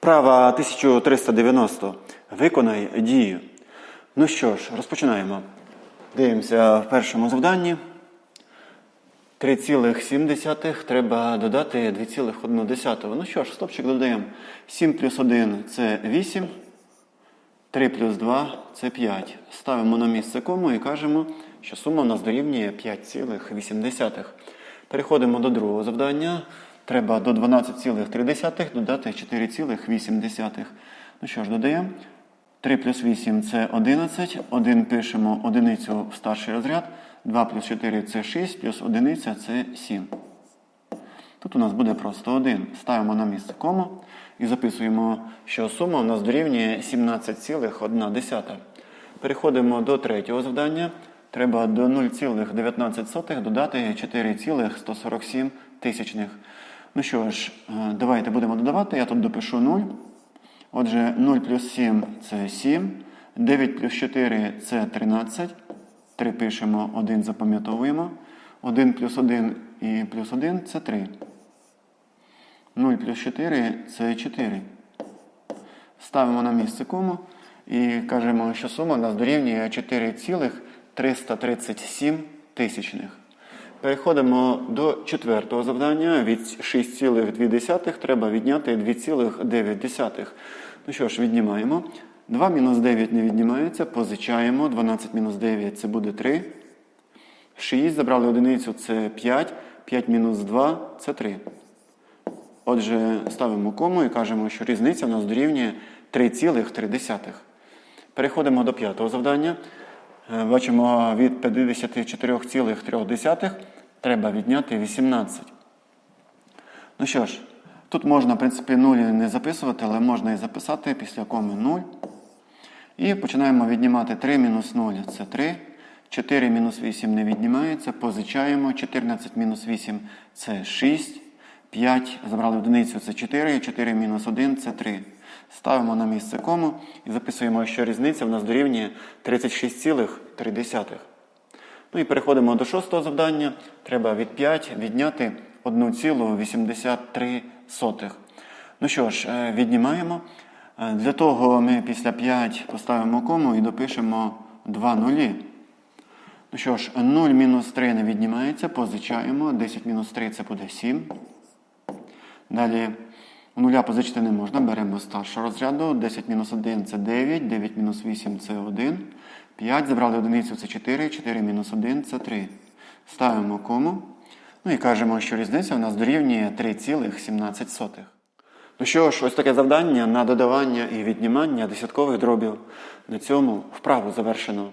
Вправа 1390. Виконай дію. Ну що ж, розпочинаємо. Дивимося в першому завданні. 3,7 треба додати 2,1. Ну що ж, стопчик додаємо. 7 плюс 1 це 8. 3 плюс 2 це 5. Ставимо на місце кому і кажемо, що сума у нас дорівнює 5,8. Переходимо до другого завдання. Треба до 12,3 додати 4,8. Ну що ж, додаємо. 3 плюс 8 це 11. 1 пишемо одиницю в старший розряд. 2 плюс 4 це 6, плюс одиниця це 7. Тут у нас буде просто 1. Ставимо на місце кому і записуємо, що сума у нас дорівнює 17,1. Переходимо до третього завдання. Треба до 0,19 додати 4,147 тисячних. Ну що ж, е, давайте будемо додавати. Я тут допишу 0. Отже, 0 плюс 7 це 7. 9 плюс 4 це 13. 3 пишемо, 1 запам'ятовуємо. 1 плюс 1 і плюс 1 це 3. 0 плюс 4 це 4. Ставимо на місце кому і кажемо, що сума у нас дорівнює 4,337 тисячних. Переходимо до четвертого завдання. Від 6,2 треба відняти 2,9. Ну що ж, віднімаємо. 2 мінус 9 не віднімається, позичаємо. 12 мінус 9 це буде 3. 6 забрали одиницю це 5. 5 мінус 2 це 3. Отже, ставимо кому і кажемо, що різниця у нас дорівнює 3,3. Переходимо до п'ятого завдання. Е, Бачимо, від 54,3 треба відняти 18. Ну що ж, тут можна, в принципі, 0 не записувати, але можна і записати після коми 0. І починаємо віднімати 3 мінус 0 це 3. 4 мінус 8 не віднімається, позичаємо. 14 мінус 8 це 6. 5 забрали одиницю це 4, 4 мінус 1 це 3. Ставимо на місце кому і записуємо, що різниця в нас дорівнює 36,3. Ну і переходимо до шостого завдання. Треба від 5 відняти 1,83. Ну що ж, е, віднімаємо. Е, Для того ми після 5 поставимо кому і допишемо 2 нулі. Ну що ж, 0 мінус 3 не віднімається, позичаємо. 10 мінус 3 це буде 7. Далі нуля позичити не можна, беремо старшого розряду. 10 мінус 1 це 9, 9 мінус 8 це 1. 5 забрали одиницю це 4, 4 мінус 1 це 3. Ставимо кому. Ну і кажемо, що різниця у нас дорівнює 3,17. Ну що ж, ось таке завдання на додавання і віднімання десяткових дробів. На цьому вправу завершено.